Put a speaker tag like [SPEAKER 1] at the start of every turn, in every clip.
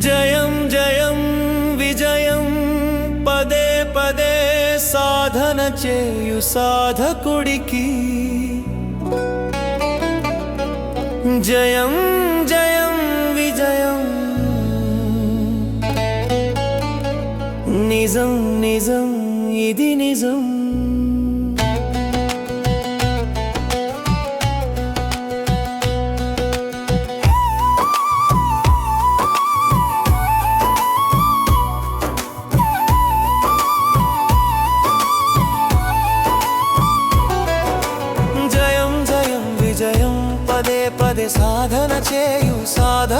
[SPEAKER 1] జయం జయం విజయం పదే పదే సాధన చేయు సాధకుడికి జయం జయం విజయం నిజం నిజం ఇది నిజం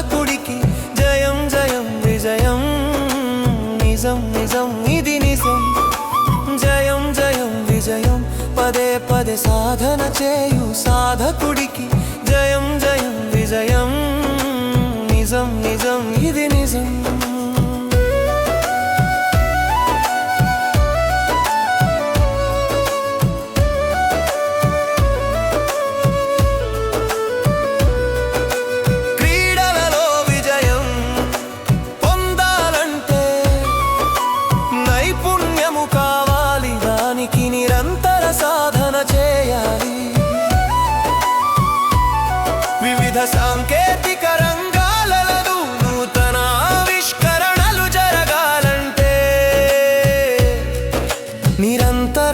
[SPEAKER 1] సాధకుడికి జయం జయం విజయం నిజం నిజం ఇది నిజం. జయం జయం విజయం పదే పదే సాధన చేయు సాధకుడికి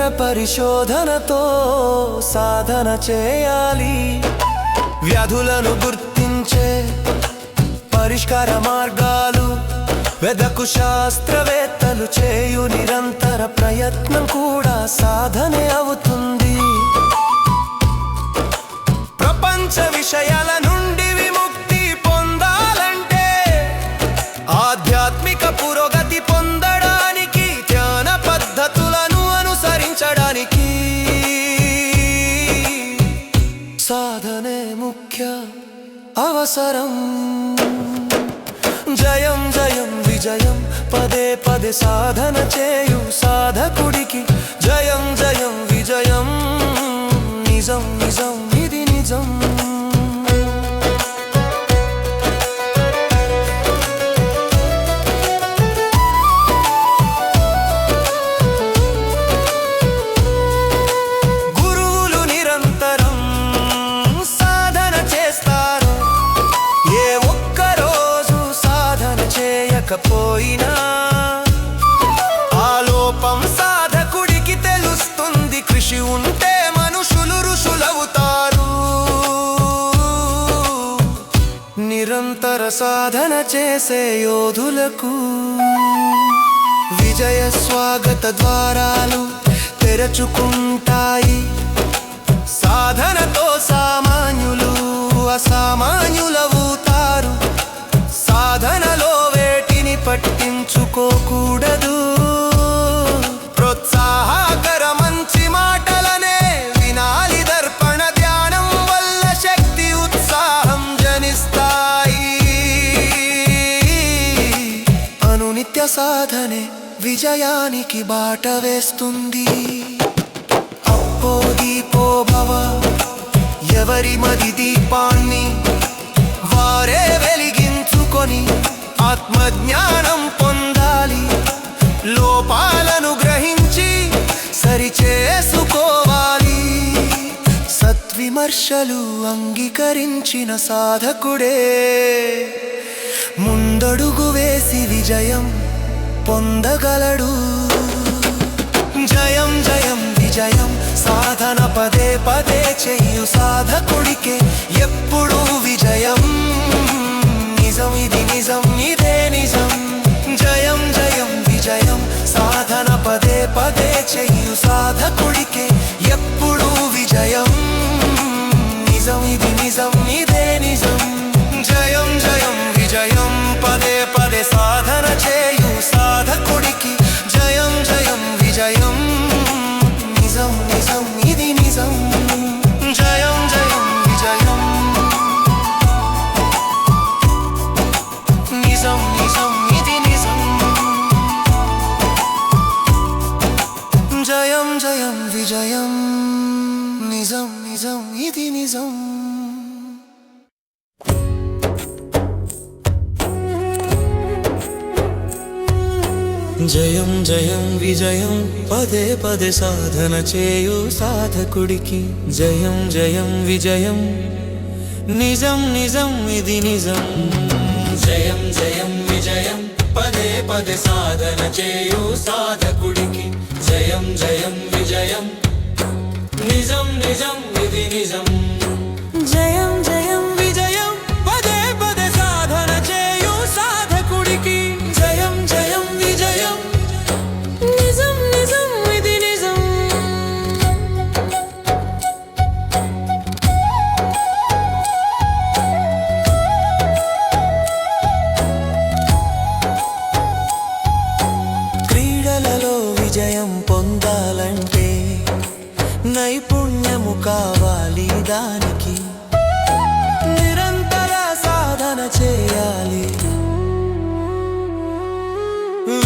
[SPEAKER 1] పరిశోధనతో సాధన చేయాలి. వ్యాధులను గుర్తించే పరిష్కార మార్గాలు వెదకు శాస్త్రవేత్తలు చేయు నిరంతర ప్రయత్నం కూడా సాధనే అవుతుంది. ప్రపంచ విషయాలను సాధనే ముఖ్య అవసరం. జయం జయం విజయం పదే పదే సాధన చేయు సాధకుడికి. జయం జయం విజయం నిజం నిజం ఇది నిజం. లేకపోయినా ఆ లోపం సాధకుడికి తెలుస్తుంది. కృషి ఉంటే మనుషులు ఋషులవుతారు. నిరంతర సాధన చేసే యోధులకు విజయ స్వాగత ద్వారాలు తెరచుకుంటాయి. సాధనతో సామాన్యులు అసామాన్యుల సాధనే విజయానికి బాట వేస్తుంది. అప్పో దీపో భవ ఎవరి మది దీపాన్ని వారే వెలిగించుకొని ఆత్మజ్ఞానం పొందాలి. లోపాలను గ్రహించి సరిచేసుకోవాలి. సత్విమర్శలు అంగీకరించిన సాధకుడే. ముందడుగు వేసి విజయం పొందగలడు. జయం జయం విజయం సాధన పదే పదే చెయ్యు సాధకుడికే ఎప్పుడు విజయం. నిజం ఇది నిజం ఇదే నిజం. జయం జయం విజయం సాధన పదే పదే చెయ్యు సాధకుడికే ఎప్పుడు విజయం. నిజం నిజం ఇది నిజం. జయం జయం విజయం పదే పదే సాధన చేయు సాధకుడికి. జయం జయం విజయం నిజం నిజం ఇది నిజం. జయం జయం విజయం పదే పదే సాధన చేయు సాధకుడికి. జయం జయం విజయం నిజం నిజం ఇది నిజం. జయం జయం విజయం పదే పదే సాధన చేయు సాధకుడికి. జయం జయం విజయం. నిజం నిజం ఇది నిజం. క్రీడలలో విజయం పొందాలంటే నైపుణ్యము కావాలి దానికి. నిరంతర సాధన చేయాలి.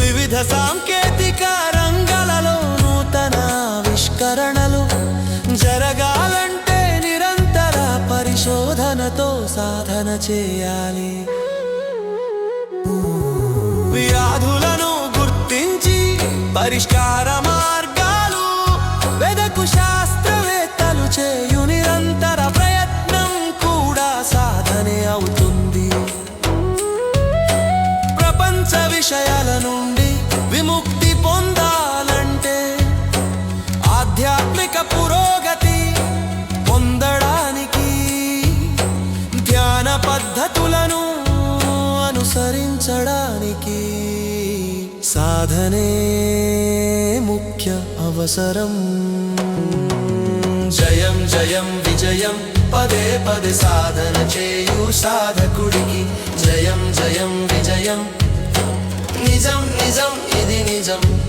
[SPEAKER 1] వివిధ సాంకేతిక రంగాలలో నూతన ఆవిష్కరణలు జరగాలంటే నిరంతర పరిశోధనతో సాధన చేయాలి. వ్యాధులను గుర్తించి పరిష్కారమా సాధించడానికి సాధనే ముఖ్య అవసరం. జయం జయం విజయం పదే పదే సాధన చేయు సాధకుడికి. జయం జయం విజయం. నిజం నిజం ఇది నిజం.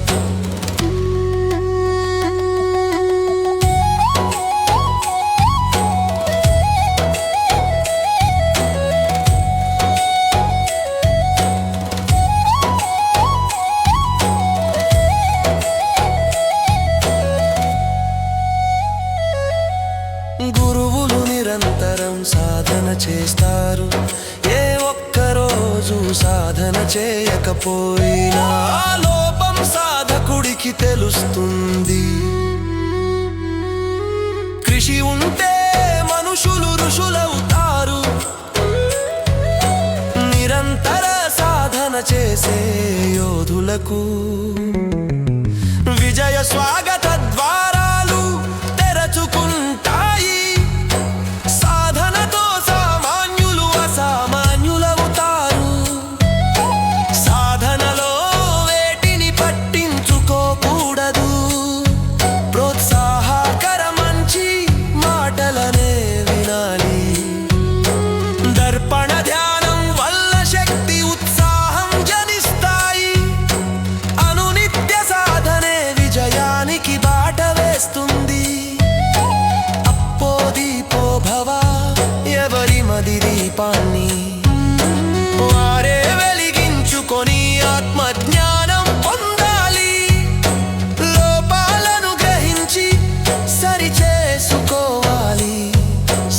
[SPEAKER 1] సాధన చేస్తారు. ఏ ఒక్కరోజు సాధన చేయకపోయినా లోపం సాధకుడికి తెలుస్తుంది. కృషి ఉంటే మనుషులు ఋషులవుతారు. నిరంతర సాధన చేసే యోధులకు విజయ స్వాగత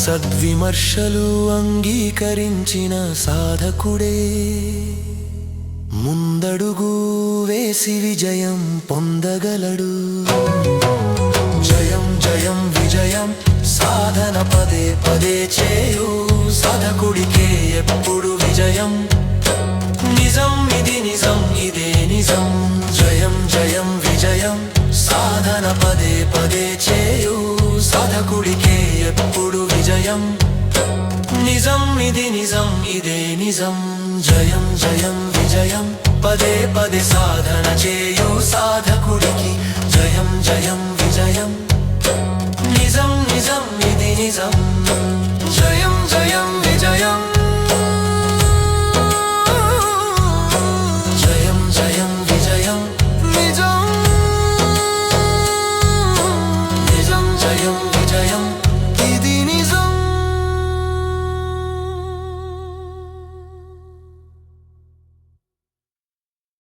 [SPEAKER 1] సద్విమర్శలు అంగీకరించిన సాధకుడే. ముందడుగు వేసి విజయం పొందగలడు. జయం జయం విజయం సాధన పదే పదే చేయు. సాధకుడికే ఎప్పుడు విజయం? నిజం ఇది నిజం ఇదే నిజం. జయం జయం విజయం సాధన పదే పదే చేయు. సాధకుడికే జయం. నిజం ఇది నిజం ఇదే నిజం. జయం జయం విజయం. పదే పదే సాధన చేయు సాధకుడికి జయం జయం విజయం. నిజం నిజం ఇది నిజం.